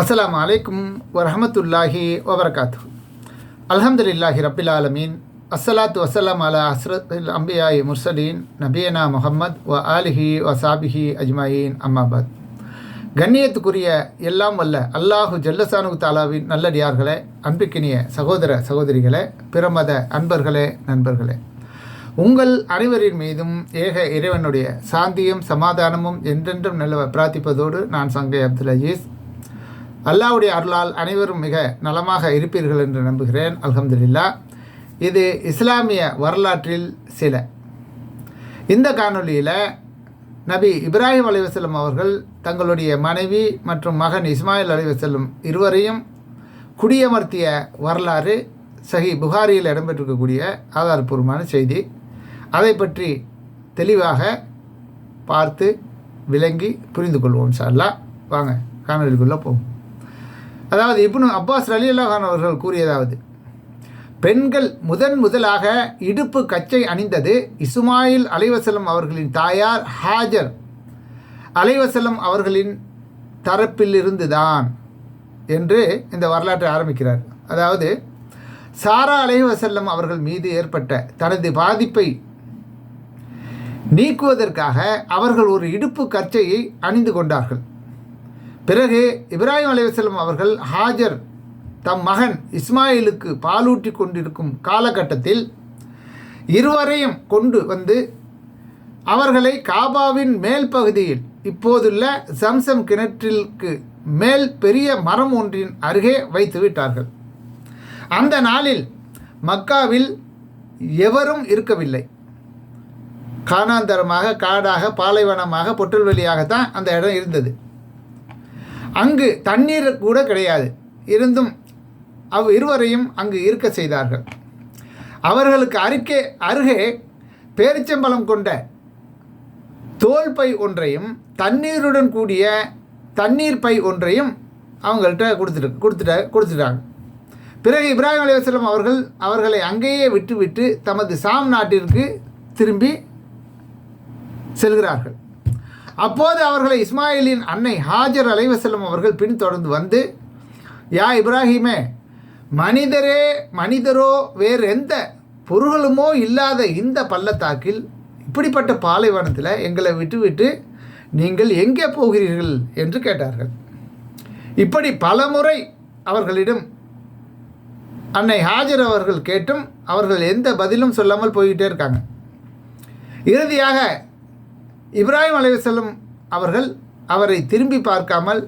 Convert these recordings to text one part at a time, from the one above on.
அஸ்லாம் அலைக்கும் வரஹமத்துல்லாஹி வபரகாத்து அலமதுல்லாஹி ரபில் ஆலமீன். அஸ்ஸலாத்து வசலாம் அலா அஸ்ரத் அம்பியாய் முர்சலீன். நபியனா முகம்மத் வ ஆலிஹி வ சாபிஹி அஜ்மாயின். அம்மாபாத் கண்ணியத்துக்குரிய எல்லாம் வல்ல அல்லாஹு ஜல்லசானு தாலாவின் நல்லடியார்களே அன்பிக்கினிய சகோதர சகோதரிகளே பிரமத அன்பர்களே நண்பர்களே. உங்கள் அனைவரின் மீதும் ஏக இறைவனுடைய சாந்தியும் சமாதானமும் என்றென்றும் நிலவ பிரார்த்திப்பதோடு நான் சங்கை அப்துல் அஜீஸ். அல்லாவுடைய அருளால் அனைவரும் மிக நலமாக இருப்பீர்கள் என்று நம்புகிறேன். அலமதுல்லா இது இஸ்லாமிய வரலாற்றில் சில. இந்த காணொளியில் நபி இப்ராஹிம் அலைவசல்லம் அவர்கள் தங்களுடைய மனைவி மற்றும் மகன் இஸ்மாயில் அலைவசல்லம் இருவரையும் குடியமர்த்திய வரலாறு சஹி புகாரியில் இடம்பெற்றிருக்கக்கூடிய ஆதாரப்பூர்வமான செய்தி. அதை பற்றி தெளிவாக பார்த்து விளங்கி புரிந்து கொள்வோம் சார்லா வாங்க காணொலிக்குள்ளே போவோம். அதாவது இப்னு அப்பாஸ் அலி அல்லாஹான் அவர்கள் கூறியதாவது பெண்கள் முதன் முதலாக இடுப்பு கச்சை அணிந்தது இசுமாயில் அலைவசலம் அவர்களின் தாயார் ஹாஜர் அலைவசலம் அவர்களின் தரப்பிலிருந்துதான் என்று இந்த வரலாற்றை ஆரம்பிக்கிறார். அதாவது சாரா அலைவசல்லம் அவர்கள் மீது ஏற்பட்ட தனது பாதிப்பை நீக்குவதற்காக அவர்கள் ஒரு இடுப்பு கச்சையை அணிந்து கொண்டார்கள். பிறகு இப்ராஹிம் அலைவசல்லம் அவர்கள் ஹாஜர் தம் மகன் இஸ்மாயிலுக்கு பாலூட்டி கொண்டிருக்கும் காலகட்டத்தில் இருவரையும் கொண்டு வந்து அவர்களை காபாவின் மேல் பகுதியில் இப்போதுள்ள சம்சம் கிணற்றிற்கு மேல் பெரிய மரம் ஒன்றின் அருகே வைத்து விட்டார்கள். அந்த நாளில் மக்காவில் எவரும் இருக்கவில்லை. காணாந்தரமாக காடாக பாலைவனமாக பொட்டல்வெளியாகத்தான் அந்த இடம் இருந்தது. அங்கு தண்ணீர் கூட கிடையாது. இருந்தும் அவ் இருவரையும் அங்கு இருக்க செய்தார்கள். அவர்களுக்கு அருகே அருகே பேரிச்சம்பழம் கொண்ட தோல் பை ஒன்றையும் தண்ணீருடன் கூடிய தண்ணீர் பை ஒன்றையும் அவங்கள்ட்ட கொடுத்துட்டு கொடுத்துட்ட கொடுத்துட்டாங்க. பிறகு இப்ராஹிம் அலைவாஸ்லம் அவர்கள் அவர்களை அங்கேயே விட்டுவிட்டு தமது சாம் நாட்டிற்கு திரும்பி செல்கிறார்கள். அப்போது அவர்களை இஸ்மாயிலின் அன்னை ஹாஜர் அலைவசல்லம் அவர்கள் பின்தொடர்ந்து வந்து யா இப்ராஹிமே மனிதரே மனிதரோ வேறு எந்த பொருள்களுமோ இல்லாத இந்த பள்ளத்தாக்கில் இப்படிப்பட்ட பாலைவனத்தில் எங்களை விட்டுவிட்டு நீங்கள் எங்கே போகிறீர்கள்? என்று கேட்டார்கள். இப்படி பலமுறை அவர்களிடம் அன்னை ஹாஜர் அவர்கள் கேட்டும் அவர்கள் எந்த பதிலும் சொல்லாமல் போய்கிட்டே இருக்காங்க. இறுதியாக இப்ராஹிம் அலைவசல்லம் அவர்கள் அவரை திரும்பி பார்க்காமல்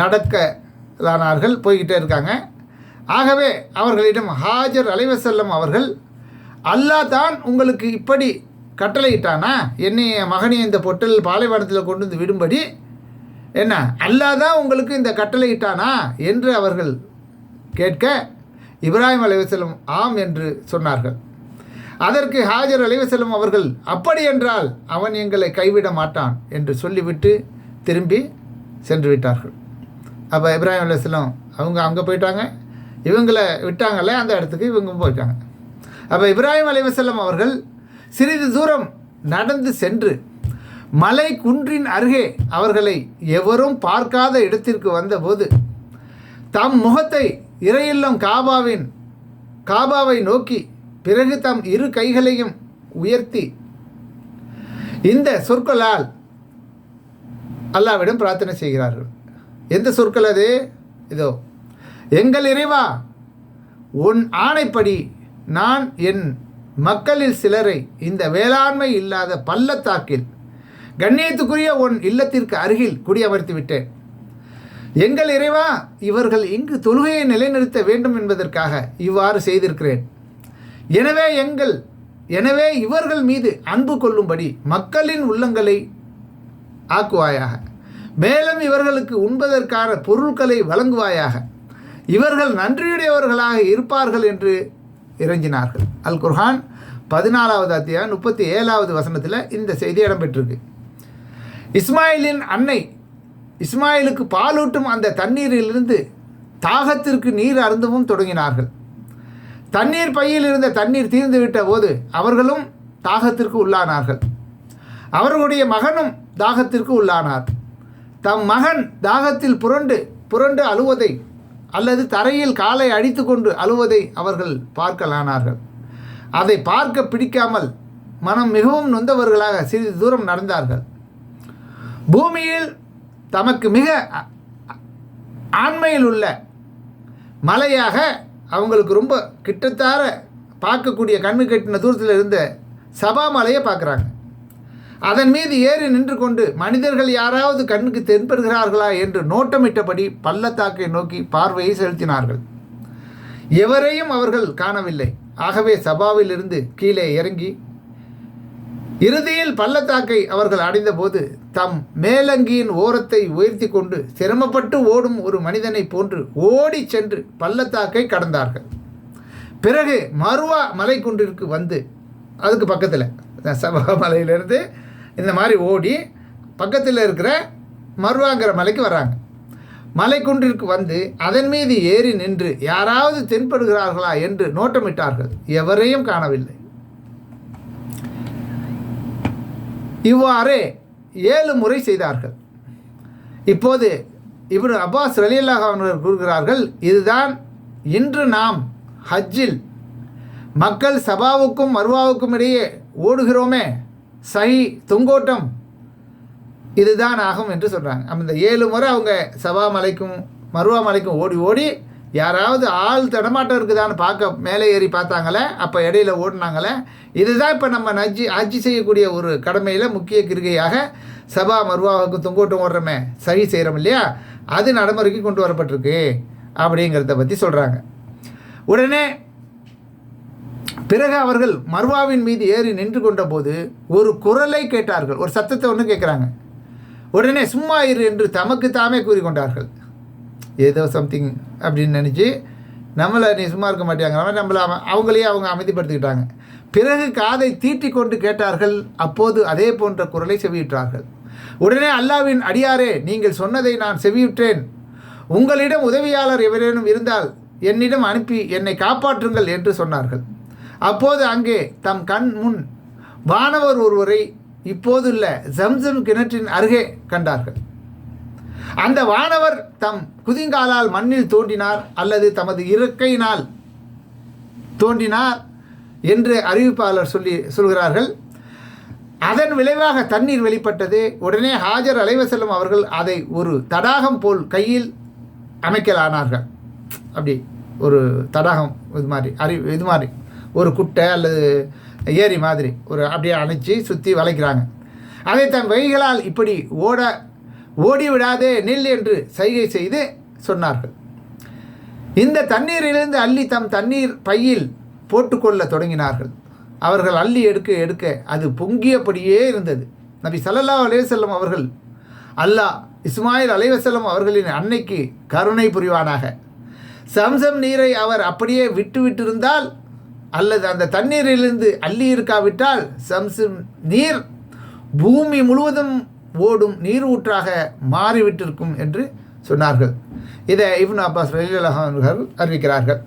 நடக்கலானார்கள் போய்கிட்டே இருக்காங்க. ஆகவே அவர்களிடம் ஹாஜர் அலைவசல்லம் அவர்கள் அல்லாஹ் தான் உங்களுக்கு இப்படி கட்டளையிட்டானா? என்னை மகனை இந்த பொட்டல் பாலைவனத்தில் கொண்டு வந்து விடும்படி? என்ன அல்லாஹ் தான் உங்களுக்கு இந்த கட்டளையிட்டானா? என்று அவர்கள் கேட்க இப்ராஹிம் அலைவசல்லம் ஆம் என்று சொன்னார்கள். அதற்கு ஹாஜர் அலைவசலம் அவர்கள் அப்படி என்றால் அவன் எங்களை கைவிட மாட்டான் என்று சொல்லிவிட்டு திரும்பி சென்று விட்டார்கள். அப்போ இப்ராஹிம் அலைவசல்லம் அவங்க அங்கே போயிட்டாங்க? இவங்களை விட்டாங்கல்ல அந்த இடத்துக்கு இவங்க போயிட்டாங்க. அப்போ இப்ராஹிம் அலைவசல்லம் அவர்கள் சிறிது தூரம் நடந்து சென்று மலை குன்றின் அருகே அவர்களை எவரும் பார்க்காத இடத்திற்கு வந்தபோது தம் முகத்தை இறையில்லம் காபாவின் காபாவை நோக்கி பிறகு தம் இரு கைகளையும் உயர்த்தி இந்த சொற்களால் அல்லாவிடம் பிரார்த்தனை செய்கிறார்கள். எந்த சொற்கள் அது? இதோ எங்கள் இறைவா உன் ஆணைப்படி நான் என் மக்களில் சிலரை இந்த வேளாண்மை இல்லாத பள்ளத்தாக்கில் கண்ணியத்துக்குரிய உன் இல்லத்திற்கு அருகில் குடியமர்த்தி விட்டேன். எங்கள் இறைவா இவர்கள் இங்கு தொழுகையை நிலைநிறுத்த வேண்டும் என்பதற்காக இவ்வாறு செய்திருக்கிறேன். எனவே எங்கள் எனவே இவர்கள் மீது அன்பு கொள்ளும்படி மக்களின் உள்ளங்களை ஆக்குவாயாக. மேலும் இவர்களுக்கு உண்பதற்கான பொருட்களை வழங்குவாயாக. இவர்கள் நன்றியுடையவர்களாக இருப்பார்கள் என்று இறங்கினார்கள். அல் குர்ஹான் பதினாலாவது அத்தியாயம் முப்பத்தி ஏழாவது வசனத்தில் இந்த செய்தி இடம்பெற்றிருக்கு. இஸ்மாயிலின் அன்னை இஸ்மாயிலுக்கு பாலூட்டும் அந்த தண்ணீரிலிருந்து தாகத்திற்கு நீர் அருந்தவும் தொடங்கினார்கள். தண்ணீர் பையில் இருந்த தண்ணீர் தீர்ந்துவிட்ட போது அவர்களும் தாகத்திற்கு உள்ளானார்கள். அவர்களுடைய மகனும் தாகத்திற்கு உள்ளானார். தம் மகன் தாகத்தில் புரண்டு புரண்டு அழுவதை அல்லது தரையில் காலை அடித்து கொண்டு அழுவதை அவர்கள் பார்க்கலானார்கள். அதை பார்க்க பிடிக்காமல் மனம் மிகவும் நொந்தவர்களாக சிறிது தூரம் நடந்தார்கள். பூமியில் தமக்கு மிக ஆண்மையில் உள்ள மலையாக அவங்களுக்கு ரொம்ப கிட்டத்தார பார்க்கக்கூடிய கண்ணு கட்டின தூரத்தில் இருந்த சபா மலையை பார்க்குறாங்க. அதன் மீது ஏறி நின்று கொண்டு மனிதர்கள் யாராவது கண்ணுக்கு தென்படுகிறார்களா என்று நோட்டமிட்டபடி பள்ளத்தாக்கை நோக்கி பார்வையை செலுத்தினார்கள். எவரையும் அவர்கள் காணவில்லை. ஆகவே சபாவிலிருந்து கீழே இறங்கி இறுதியில் பள்ளத்தாக்கை அவர்கள் அடைந்தபோது தம் மேலங்கியின் ஓரத்தை உயர்த்தி கொண்டு சிரமப்பட்டு ஓடும் ஒரு மனிதனைப் போன்று ஓடிச் சென்று பள்ளத்தாக்கை கடந்தார்கள். பிறகு மருவா மலைக்குன்றிற்கு வந்து அதுக்கு பக்கத்தில் சபா மலையிலிருந்து இந்த மாதிரி ஓடி பக்கத்தில் இருக்கிற மருவாங்கிற மலைக்கு வராங்க மலைக்குன்றிற்கு வந்து அதன் மீது ஏறி நின்று யாராவது தென்படுகிறார்களா என்று நோட்டமிட்டார்கள். எவரையும் காணவில்லை. இவ்வாறே ஏழு முறை செய்தார்கள். இப்போது இவர் அப்பாஸ் ரலியல்லாஹ் அவர்கள் கூறுகிறார்கள் இதுதான் இன்று நாம் ஹஜ்ஜில் மக்கள் சபாவுக்கும் மர்வாவுக்கும் இடையே ஓடுகிறோமே சஹி தொங்கோட்டம் இதுதான் ஆகும் என்று சொல்கிறாங்க அந்த ஏழு முறை அவங்க சபா மலைக்கும் மருவா மலைக்கும் ஓடி ஓடி யாராவது ஆள் தடமாட்டம் இருக்குதான்னு பார்க்க மேலே ஏறி பார்த்தாங்களே அப்போ இடையில ஓடினாங்களே இதுதான் இப்போ நம்ம நஜ்ஜி ஆட்சி செய்யக்கூடிய ஒரு கடமையில் முக்கிய கிருகையாக சபா மருவாவுக்கு தொங்கோட்டம் ஓடுறோமே சரி செய்கிறோம் இல்லையா? அது நடைமுறைக்கு கொண்டு வரப்பட்டிருக்கு அப்படிங்கிறத பற்றி சொல்கிறாங்க உடனே பிறகு அவர்கள் மர்வாவின் மீது ஏறி நின்று கொண்டபோது ஒரு குரலை கேட்டார்கள். ஒரு சத்தத்தை ஒன்று கேட்குறாங்க உடனே சும்மா இரு என்று தமக்கு தாமே கூறிக்கொண்டார்கள். ஏதோ சம்திங் அப்படின்னு நினச்சி நம்மளை நீ சும்மா இருக்க மாட்டாங்க நம்மளை அவ- அவங்களையே அவங்க அமைதிப்படுத்திக்கிட்டாங்க. பிறகு காதை தீட்டி கொண்டு கேட்டார்கள் அப்போது அதே போன்ற குரலை செவியுற்றார்கள். உடனே அல்லாவின் அடியாரே நீங்கள் சொன்னதை நான் செவியுற்றேன். உங்களிடம் உதவியாளர் எவரேனும் இருந்தால் என்னிடம் அனுப்பி என்னை காப்பாற்றுங்கள் என்று சொன்னார்கள். அப்போது அங்கே தம் கண் முன் வானவர் ஒருவரை இப்போதுள்ள ஜம்சம் கிணற்றின் அருகே கண்டார்கள். அந்த வானவர் தம் குதிங்காலால் மண்ணில் தோண்டினார் அல்லது தமது இறக்கையினால் தோன்றினார் என்று அறிவிப்பாளர் சொல்லி சொல்கிறார்கள். அதன் விளைவாக தண்ணீர் வெளிப்பட்டது. உடனே ஹாஜர் அலைவசல்லம் அவர்கள் அதை ஒரு தடாகம் போல் கையில் அமைக்கலானார்கள். அப்படி ஒரு தடாகம் இது மாதிரி அறி இது மாதிரி ஒரு குட்டை அல்லது ஏரி மாதிரி ஒரு அப்படியே அணைச்சி சுற்றி வளைக்கிறாங்க. அதை தன் வகைகளால் இப்படி ஓட ஓடி விடாதே நில் என்று சைகை செய்து சொன்னார்கள். இந்த தண்ணீரிலிருந்து அள்ளி தம் தண்ணீர் பையில் போட்டுக்கொள்ள தொடங்கினார்கள். அவர்கள் அள்ளி எடுக்க எடுக்க அது பொங்கியபடியே இருந்தது. நபி சல்லல்லா அலைஹி அவர்கள் அல்லாஹ் இஸ்மாயில் அலைவசல்லம் அவர்களின் அன்னைக்கு கருணை புரிவானாக. சம்சம் நீரை அவர் அப்படியே விட்டு விட்டிருந்தால் அல்லது அந்த தண்ணீரிலிருந்து அள்ளி இருக்காவிட்டால் சம்சம் நீர் பூமி முழுவதும் ஓடும் நீர் ஊற்றாக மாறிவிட்டிருக்கும் என்று சொன்னார்கள். இதை இப்னு அப்பாஸ் அவர்கள் அறிவிக்கிறார்கள்.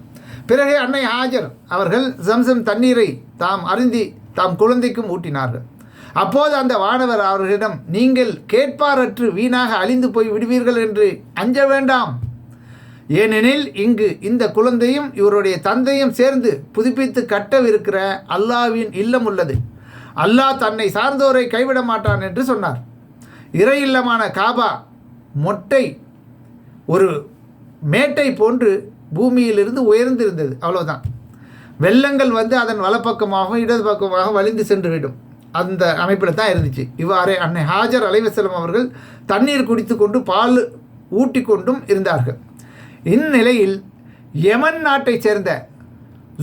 பிறகு அன்னை ஹாஜர் அவர்கள் ஜம்சம் தண்ணீரை தாம் அருந்தி தாம் குழந்தைக்கும் ஊட்டினார்கள். அப்போது அந்த வானவர் அவர்களிடம் நீங்கள் கேட்பாரற்று வீணாக அழிந்து போய் விடுவீர்கள் என்று அஞ்ச வேண்டாம். ஏனெனில் இங்கு இந்த குழந்தையும் இவருடைய தந்தையும் சேர்ந்து புதுப்பித்து கட்டவிருக்கிற அல்லாவின் இல்லம் உள்ளது. அல்லாஹ் தன்னை சார்ந்தோரை கைவிட மாட்டான் என்று சொன்னார். இறை இல்லமான காபா மொட்டை ஒரு மேட்டை போன்று பூமியிலிருந்து உயர்ந்திருந்தது. அவ்வளோதான் வெள்ளங்கள் வந்து அதன் வலப்பக்கமாகவும் இடது பக்கமாகவும் வலிந்து சென்றுவிடும் அந்த அமைப்பில் தான் இருந்துச்சு. இவ்வாறே அன்னை ஹாஜர் அலைவசலம் அவர்கள் தண்ணீர் குடித்து கொண்டு பால் ஊட்டி கொண்டும் இருந்தார்கள். இந்நிலையில் யமன் நாட்டைச் சேர்ந்த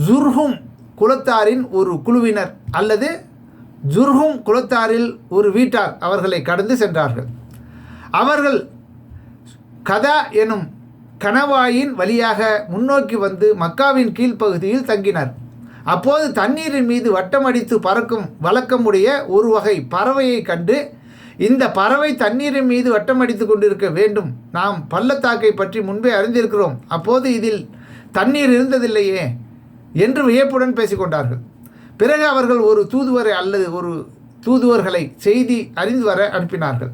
ஜுர்ஹும் குலத்தாரின் ஒரு குழுவினர் அல்லது ஜுர்ஹும் குலத்தாரில் ஒரு வீட்டார் அவர்களை கடந்து சென்றார்கள். அவர்கள் கதா எனும் கணவாயின் வழியாக முன்னோக்கி வந்து மக்காவின் கீழ்ப்பகுதியில் தங்கினர். அப்போது தண்ணீரின் மீது வட்டமடித்து பறக்கும் வழக்கமுடைய ஒரு வகை பறவையை கண்டு இந்த பறவை தண்ணீரின் மீது வட்டமடித்து கொண்டிருக்க வேண்டும். நாம் பள்ளத்தாக்கை பற்றி முன்பே அறிந்திருக்கிறோம். அப்போது இதில் தண்ணீர் இருந்ததில்லையே என்று வியப்புடன் பேசிக்கொண்டார்கள் பிறகு அவர்கள் ஒரு தூதுவரை அல்லது ஒரு தூதுவர்களை செய்தி அறிந்து வர அனுப்பினார்கள்.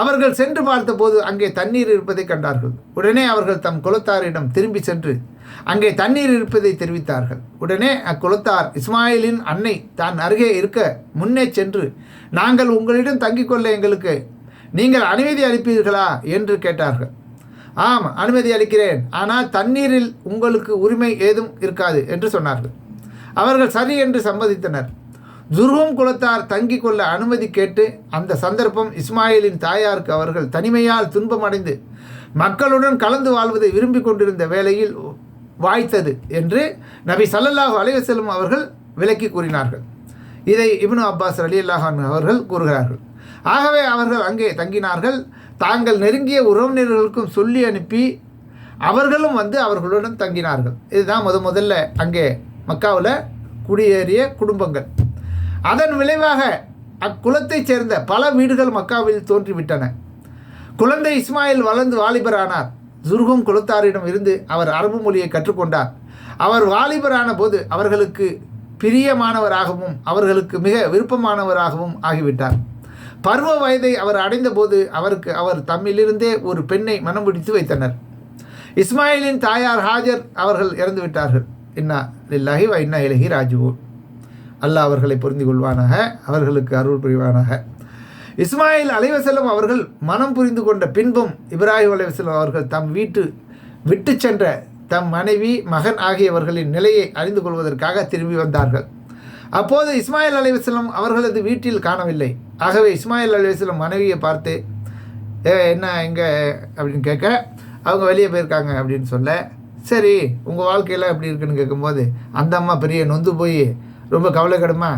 அவர்கள் சென்று பார்த்தபோது அங்கே தண்ணீர் இருப்பதை கண்டார்கள். உடனே அவர்கள் தம் குலத்தாரிடம் திரும்பி சென்று அங்கே தண்ணீர் இருப்பதை தெரிவித்தார்கள். உடனே அக்குலத்தார் இஸ்மாயிலின் அன்னை தான் அருகே இருக்க முன்னே சென்று நாங்கள் உங்களிடம் தங்கிக் கொள்ள எங்களுக்கு நீங்கள் அனுமதி அளிப்பீர்களா? என்று கேட்டார்கள். ஆம் அனுமதி அளிக்கிறேன். ஆனால் தண்ணீரில் உங்களுக்கு உரிமை ஏதும் இருக்காது என்று சொன்னார்கள். அவர்கள் சரி என்று சம்மதித்தனர். துருவம் குலத்தார் தங்கிக் கொள்ள அனுமதி கேட்டு அந்த சந்தர்ப்பம் இஸ்மாயிலின் தாயாருக்கு அவர்கள் தனிமையால் துன்பமடைந்து மக்களுடன் கலந்து வாழ்வதை விரும்பிக் கொண்டிருந்த வேளையில் வாய்த்தது என்று நபி சல்லல்லாஹு அலைவசல்லம் அவர்கள் விளக்கி கூறினார்கள். இதை இப்னு அப்பாஸ் அலி அல்லாஹான் அவர்கள் கூறுகிறார்கள். ஆகவே அவர்கள் அங்கே தங்கினார்கள். தாங்கள் நெருங்கிய உறவினர்களுக்கும் சொல்லி அனுப்பி அவர்களும் வந்து அவர்களுடன் தங்கினார்கள். இதுதான் முத முதல்ல அங்கே மக்காவில் குடியேறிய குடும்பங்கள். அதன் விளைவாக அக்குலத்தைச் சேர்ந்த பல வீடுகள் மக்காவில் தோன்றிவிட்டன. குழந்தை இஸ்மாயில் வளர்ந்து வாலிபரானார். ஜுர்கும் குலத்தாரிடம் இருந்து அவர் அரபு மொழியை கற்றுக்கொண்டார். அவர் வாலிபரான போது அவர்களுக்கு பிரியமானவராகவும் அவர்களுக்கு மிக விருப்பமானவராகவும் ஆகிவிட்டார். பருவ வயதை அவர் அடைந்தபோது அவருக்கு அவர் தம்மிலிருந்தே ஒரு பெண்ணை மனம் பிடித்து வைத்தனர். இஸ்மாயிலின் தாயார் ஹாஜர் அவர்கள் இறந்துவிட்டார்கள். இன்னா லில்லாஹி வ இன்னா இலகி ராஜுவோன் அல்லாஹ் அவர்களை பொருந்தி கொள்வானாக அவர்களுக்கு அருள் புரிவானாக. இஸ்மாயில் அலைவசல்லம் அவர்கள் மனம் புரிந்து கொண்ட பின்பும் இப்ராஹிம் அலைவசல்லம் அவர்கள் தம் வீட்டு விட்டு சென்ற தம் மனைவி மகன் ஆகியவர்களின் நிலையை அறிந்து கொள்வதற்காக திரும்பி வந்தார்கள். அப்போது இஸ்மாயில் அலைவசல்லம் அவர்களது வீட்டில் காணவில்லை. ஆகவே இஸ்மாயில் அலைவசல்லம் மனைவியை பார்த்து ஏ என்ன எங்கே அப்படின்னு கேட்க அவங்க வெளியே போயிருக்காங்க அப்படின்னு சொல்ல சரி உங்கள் வாழ்க்கையெல்லாம் எப்படி இருக்குன்னு கேட்கும்போது அந்த அம்மா பெரிய நொந்து போய் ரொம்ப கவலைக்கிடமா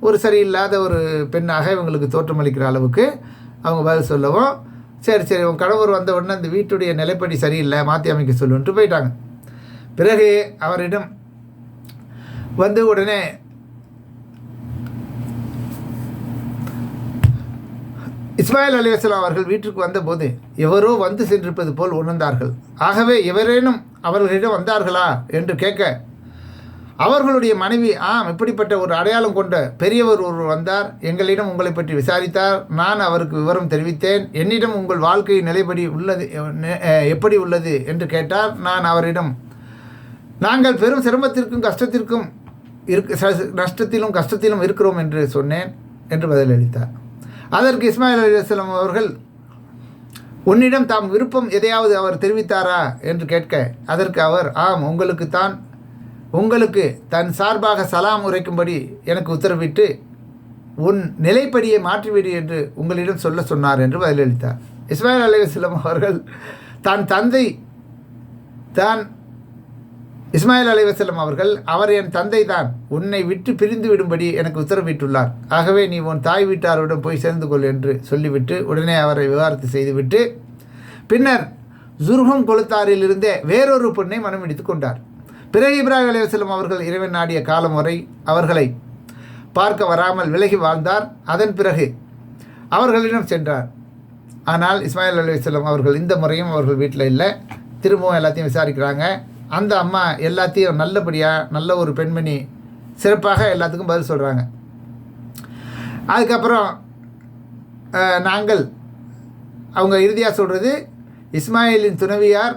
ஒரு சரியில்லாத ஒரு பெண்ணாக இவங்களுக்கு தோற்றமளிக்கிற அளவுக்கு அவங்க பதில் சொல்லவும் சரி சரி உன் கணவர் வந்த உடனே அந்த வீட்டுடைய நிலைப்படி சரியில்லை மாற்றி அமைக்க சொல்லுன்ட்டு போயிட்டாங்க. பிறகு அவரிடம் வந்து உடனே இஸ்மாயில் அலிவசலாம் அவர்கள் வீட்டிற்கு வந்தபோது எவரோ வந்து சென்றிருப்பது போல் உணர்ந்தார்கள். ஆகவே எவரேனும் அவர்களிடம் வந்தார்களா என்று கேட்க அவர்களுடைய மனைவி ஆம் இப்படிப்பட்ட ஒரு அடையாளம் கொண்ட பெரியவர் ஒருவர் வந்தார். எங்களிடம் உங்களை பற்றி விசாரித்தார். நான் அவருக்கு விவரம் தெரிவித்தேன். என்னிடம் உங்கள் வாழ்க்கை நிலைப்படி உள்ளது எப்படி உள்ளது? என்று கேட்டார். நான் அவரிடம் நாங்கள் பெரும் சிரமத்திற்கும் கஷ்டத்திற்கும் இருக்கு நஷ்டத்திலும் கஷ்டத்திலும் இருக்கிறோம் என்று சொன்னேன் என்று பதிலளித்தார். அதற்கு இஸ்மாயில் அலிஸ்லாம் அவர்கள் உன்னிடம் தாம் விருப்பம் எதையாவது அவர் தெரிவித்தாரா? என்று கேட்க அதற்கு அவர் ஆம் உங்களுக்கு தான் உங்களுக்கு தன் சார்பாக சலாம் உரைக்கும்படி எனக்கு உத்தரவிட்டு உன் நிலைப்படியை மாற்றிவிடு என்று உங்களிடம் சொல்ல சொன்னார் என்று பதிலளித்தார். இஸ்மாயில் அலிஸ்லாம் அவர்கள் தான் தந்தை தான் இஸ்மாயில் அலைவசல்லம் அவர்கள் அவர் என் தந்தை தான் உன்னை விட்டு பிரிந்து விடும்படி எனக்கு உத்தரவிட்டுள்ளார். ஆகவே நீ உன் தாய் வீட்டாருடன் போய் சேர்ந்து கொள் என்று சொல்லிவிட்டு உடனே அவரை விவாரத்து செய்துவிட்டு பின்னர் ஜுர்ஹம் கொளுத்தாரிலிருந்தே வேறொரு பெண்ணை மனமிடித்து கொண்டார். பிறகு இப்ராஹிம் அலைவசல்லம் அவர்கள் இறைவன் நாடிய காலம் வரை அவர்களை பார்க்க வராமல் விலகி வாழ்ந்தார். அதன் பிறகு அவர்களிடம் சென்றார். ஆனால் இஸ்மாயில் அலைவசல்லம் அவர்கள் இந்த முறையும் அவர்கள் வீட்டில் இல்லை. திரும்பவும் எல்லாத்தையும் விசாரிக்கிறாங்க. அந்த அம்மா எல்லாத்தையும் நல்லபடியாக நல்ல ஒரு பெண்மணி சிறப்பாக எல்லாத்துக்கும் பதில் சொல்கிறாங்க அதுக்கப்புறம் நாங்கள் அவங்க இறுதியாக சொல்கிறது இஸ்மாயிலின் துணைவியார்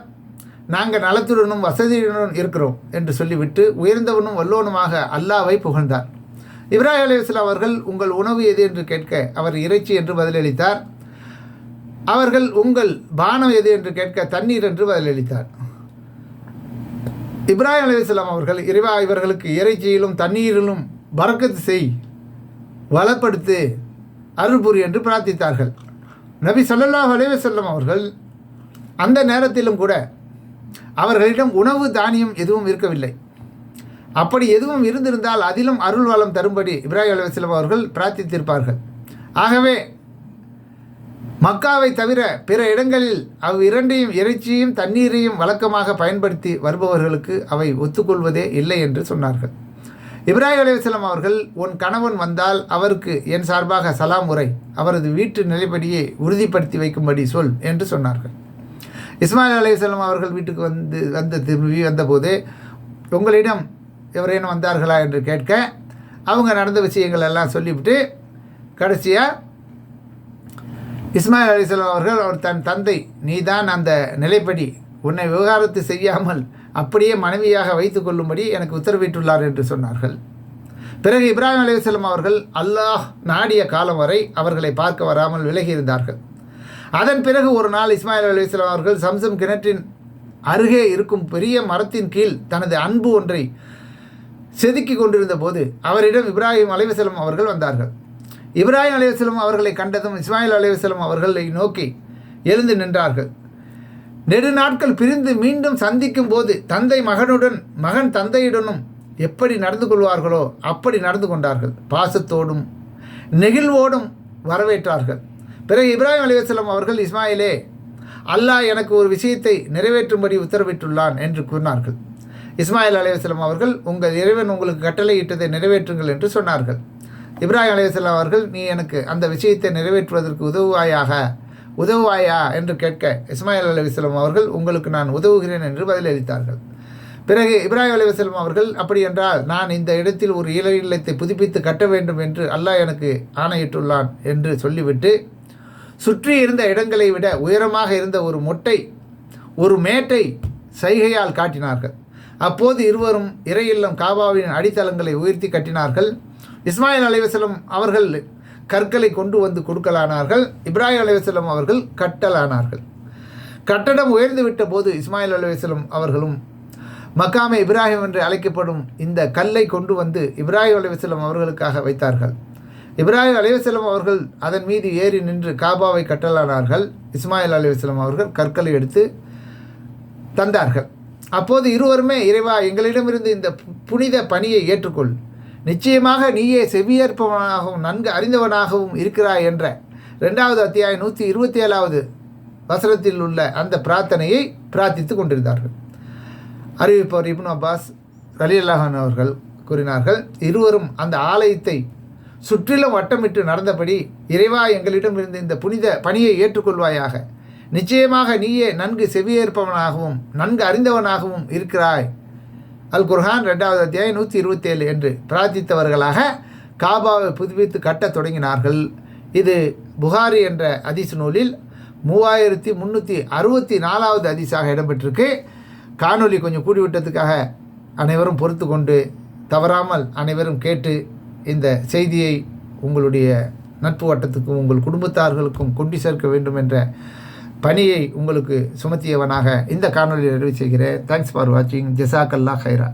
நாங்கள் நலத்துடனும் வசதியுடனும் இருக்கிறோம் என்று சொல்லிவிட்டு உயர்ந்தவனும் வல்லோனுமாக அல்லாவை புகழ்ந்தார். இப்ராஹிம் அலையாஸ்லாம் அவர்கள் உங்கள் உணவு எது? என்று கேட்க அவர் இறைச்சி என்று பதிலளித்தார். அவர்கள் உங்கள் பானம் எது? என்று கேட்க தண்ணீர் என்று பதிலளித்தார். இப்ராஹிம் அலிஸ்லாம் அவர்கள் இறைவா இவர்களுக்கு இறைச்சியிலும் தண்ணீரிலும் பறக்கத்து செய் வளப்படுத்து அருள்புரி என்று பிரார்த்தித்தார்கள். நபி சொல்லல்லாஹ் அலைவசல்லம் அவர்கள் அந்த நேரத்திலும் கூட அவர்களிடம் உணவு தானியம் எதுவும் இருக்கவில்லை. அப்படி எதுவும் இருந்திருந்தால் அதிலும் அருள் வளம் தரும்படி இப்ராஹிம் அலுவலம் அவர்கள் பிரார்த்தித்திருப்பார்கள். ஆகவே மக்காவை தவிர பிற இடங்களில் அவ் இரண்டையும் இறைச்சியும் தண்ணீரையும் வழக்கமாக பயன்படுத்தி வருபவர்களுக்கு அவை ஒத்துக்கொள்வதே இல்லை என்று சொன்னார்கள். இப்ராஹிம் அலைவாஸ்லாம் அவர்கள் உன் கணவன் வந்தால் அவருக்கு என் சார்பாக சலாம் உரை அவரது வீட்டு நிலைப்படியே உறுதிப்படுத்தி வைக்கும்படி சொல் என்று சொன்னார்கள். இஸ்மாயில் அலைவாஸ்லாம் அவர்கள் வீட்டுக்கு வந்து வந்த திரும்பி வந்தபோது உங்களிடம் எவரேனும் வந்தார்களா? என்று கேட்க அவங்க நடந்த விஷயங்கள் எல்லாம் சொல்லிவிட்டு கடைசியாக இஸ்மாயில் அலிஸ்லாம் அவர்கள் அவர் தன் தந்தை நீதான் அந்த நிலைப்படி உன்னை விவகாரத்து செய்யாமல் அப்படியே மனைவியாக வைத்து கொள்ளும்படி எனக்கு உத்தரவிட்டுள்ளார் என்று சொன்னார்கள். பிறகு இப்ராஹிம் அலையுஸ்லாம் அவர்கள் அல்லாஹ் நாடிய காலம் வரை அவர்களை பார்க்க வராமல் விலகி இருந்தார்கள். அதன் பிறகு ஒரு நாள் இஸ்மாயில் அலையுஸ்லாம் அவர்கள் சம்சம் கிணற்றின் அருகே இருக்கும் பெரிய மரத்தின் கீழ் தனது அன்பு ஒன்றை செதுக்கி கொண்டிருந்த போது அவரிடம் இப்ராஹிம் அலைவசலம் அவர்கள் வந்தார்கள். இப்ராஹிம் அலைவசலம் அவர்களை கண்டதும் இஸ்மாயில் அலைவசலம் அவர்களை நோக்கி எழுந்து நின்றார்கள். நெடு நாட்கள் பிரிந்து மீண்டும் சந்திக்கும் போது தந்தை மகனுடன் மகன் தந்தையுடனும் எப்படி நடந்து கொள்வார்களோ அப்படி நடந்து கொண்டார்கள். பாசத்தோடும் நெகிழ்வோடும் வரவேற்றார்கள். பிறகு இப்ராஹிம் அலிவசலம் அவர்கள் இஸ்மாயிலே அல்லாஹ் எனக்கு ஒரு விஷயத்தை நிறைவேற்றும்படி உத்தரவிட்டுள்ளான் என்று கூறினார்கள். இஸ்மாயில் அலைவாஸ்லாம் அவர்கள் உங்கள் இறைவன் உங்களுக்கு கட்டளையிட்டதை நிறைவேற்றுங்கள் என்று சொன்னார்கள். இப்ராஹிம் அலைவாஸ்லாம் அவர்கள் நீ எனக்கு அந்த விஷயத்தை நிறைவேற்றுவதற்கு உதவுவாயாக உதவுவாயா? என்று கேட்க இஸ்மாயில் அலைவாஸ்லாம் அவர்கள் உங்களுக்கு நான் உதவுகிறேன் என்று பதிலளித்தார்கள் பிறகு இப்ராஹிம் அலைவாஸ்லாம் அவர்கள் அப்படி என்றால் நான் இந்த இடத்தில் ஒரு இலை இல்லத்தை புதுப்பித்து கட்ட வேண்டும் என்று அல்லாஹ் எனக்கு ஆணையிட்டுள்ளான் என்று சொல்லிவிட்டு சுற்றி இருந்த இடங்களை விட உயரமாக இருந்த ஒரு மொட்டை ஒரு மேட்டை சைகையால் காட்டினார்கள். அப்போது இருவரும் இறையில்லம் காபாவின் அடித்தளங்களை உயர்த்தி கட்டினார்கள். இஸ்மாயில் அலைவசலம் அவர்கள் கற்களை கொண்டு வந்து கொடுக்கலானார்கள். இப்ராஹிம் அலைவசலம் அவர்கள் கட்டலானார்கள். கட்டடம் உயர்ந்து விட்ட போது இஸ்மாயில் அலைவசலம் அவர்களும் மக்காமே இப்ராஹிம் என்று அழைக்கப்படும் இந்த கல்லை கொண்டு வந்து இப்ராஹிம் அலைவசலம் அவர்களுக்காக வைத்தார்கள். இப்ராஹிம் அலைவசலம் அவர்கள் அதன் மீது ஏறி நின்று காபாவை கட்டலானார்கள். இஸ்மாயில் அலைவசலம் அவர்கள் கற்களை எடுத்து தந்தார்கள். அப்போது இருவருமே இறைவா எங்களிடமிருந்து இந்த புனித பணியை ஏற்றுக்கொள். நிச்சயமாக நீயே செவியேற்பவனாகவும் நன்கு அறிந்தவனாகவும் இருக்கிறாய் என்ற ரெண்டாவது அத்தியாயம் நூற்றி இருபத்தி ஏழாவது வசனத்தில் உள்ள அந்த பிரார்த்தனையை பிரார்த்தித்து கொண்டிருந்தார்கள். அறிவிப்பவர் இப்னு அப்பாஸ் அலி அவர்கள் கூறினார்கள் இருவரும் அந்த ஆலயத்தை சுற்றிலும் வட்டமிட்டு நடந்தபடி இறைவா எங்களிடம் இருந்து இந்த புனித பணியை ஏற்றுக்கொள்வாயாக. நிச்சயமாக நீயே நன்கு செவியேற்பவனாகவும் நன்கு அறிந்தவனாகவும் இருக்கிறாய். அல் குர்ஹான் ரெண்டாவது அத்தியாயம் நூற்றி இருபத்தேழு என்று பிரார்த்தித்தவர்களாக காபாவை புதுப்பித்து கட்டத் தொடங்கினார்கள். இது புகாரி என்ற அதிசு நூலில் மூவாயிரத்தி முந்நூற்றி அறுபத்தி நாலாவது அதிசாக இடம்பெற்றிருக்கு. காணொலி கொஞ்சம் கூடிவிட்டதுக்காக அனைவரும் பொறுத்து கொண்டு தவறாமல் அனைவரும் கேட்டு இந்த செய்தியை உங்களுடைய நட்பு வட்டத்துக்கும் உங்கள் குடும்பத்தார்களுக்கும் கொண்டு சேர்க்க வேண்டும் என்ற பணியை உங்களுக்கு சுமத்தியவனாக இந்த காணொலியில் நிறைவு செய்கிறேன். தேங்க்ஸ் ஃபார் வாட்சிங் ஜெசாக்கல்லா ஹைரா.